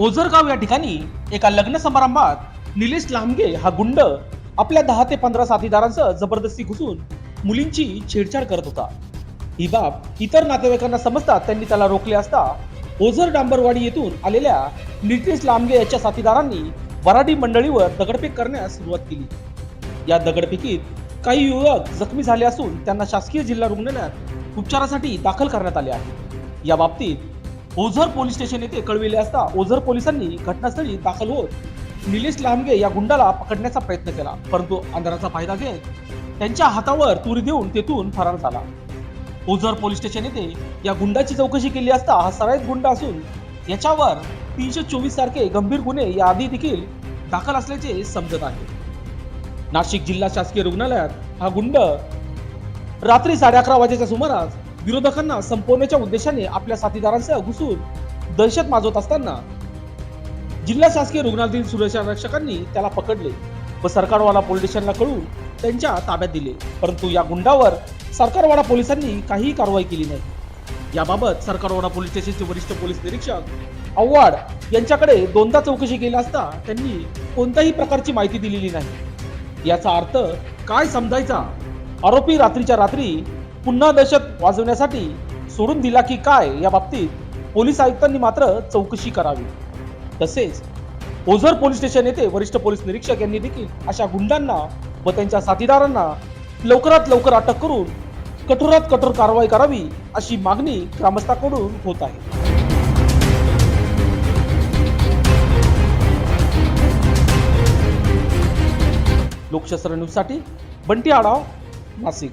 ओझरगाव या ठिकाणी एका लग्न समारंभात निलेश लांबगे हा गुंड आपल्या दहा ते पंधरा साथीदारांसह जबरदस्ती घुसून मुलींची छेडछाड करत होता. ही बाब इतर नातेवाईकांना समजतात त्यांनी त्याला रोखले असता ओझर डांबरवाडी येथून आलेल्या नितेश लांबगे याच्या साथीदारांनी वराडी मंडळीवर दगडफेक करण्यास सुरुवात केली. या दगडफेकीत काही युवक जखमी झाले असून त्यांना शासकीय जिल्हा रुग्णालयात उपचारासाठी दाखल करण्यात आले आहे. या बाबतीत ओझर पोलीस स्टेशन येथे कळविले असता ओझर पोलिसांनी घटनास्थळी दाखल होत निलेश लांबगे या गुंडाला पकडण्याचा प्रयत्न केला परंतु अंधाराचा फायदा घेत त्यांच्या हातावर तुरी देऊन तेथून फरार झाला. ओझर पोलीस स्टेशन येथे या गुंडाची चौकशी केली असता हा सराईत गुंड असून याच्यावर तीनशे चोवीस सारखे गंभीर गुन्हे याआधी देखील दाखल असल्याचे समजत आहे. नाशिक जिल्हा शासकीय रुग्णालयात हा गुंड रात्री साडे अकरा वाजेच्या सुमारास विरोधकांना संपवण्याच्या उद्देशाने आपल्या साथीदारांसह घुसून दहशत माजवत असताना जिल्हा शासकीय रुग्णालयातील सुरक्षा रक्षकांनी त्याला पकडले. व सरकारवाला पोलीस स्टेशनला कळून त्यांच्या ताब्यात दिले. परंतु या गुंडावर सरकारवाडा पोलिसांनी काहीही कारवाई केली नाही. याबाबत सरकारवाडा पोलीस स्टेशनचे वरिष्ठ पोलीस निरीक्षक आव्हाड यांच्याकडे दोनदा चौकशी केली असता त्यांनी कोणत्याही प्रकारची माहिती दिलेली नाही. याचा अर्थ काय समजायचा? आरोपी रात्रीच्या रात्री पुन्हा दहशत वाजवण्यासाठी सोडून दिला की काय या बाबतीत पोलीस आयुक्तांनी मात्र चौकशी करावी. तसेच ओझर पोलीस स्टेशन येथे वरिष्ठ पोलीस निरीक्षक यांनी देखील अशा गुंडांना व त्यांच्या साथीदारांना लवकरात लवकर अटक करून कठोरात कठोर कारवाई करावी अशी मागणी ग्रामस्थांकडून होत आहे. लोकशास्त्र न्यूजसाठी बंटी आढाव नाशिक.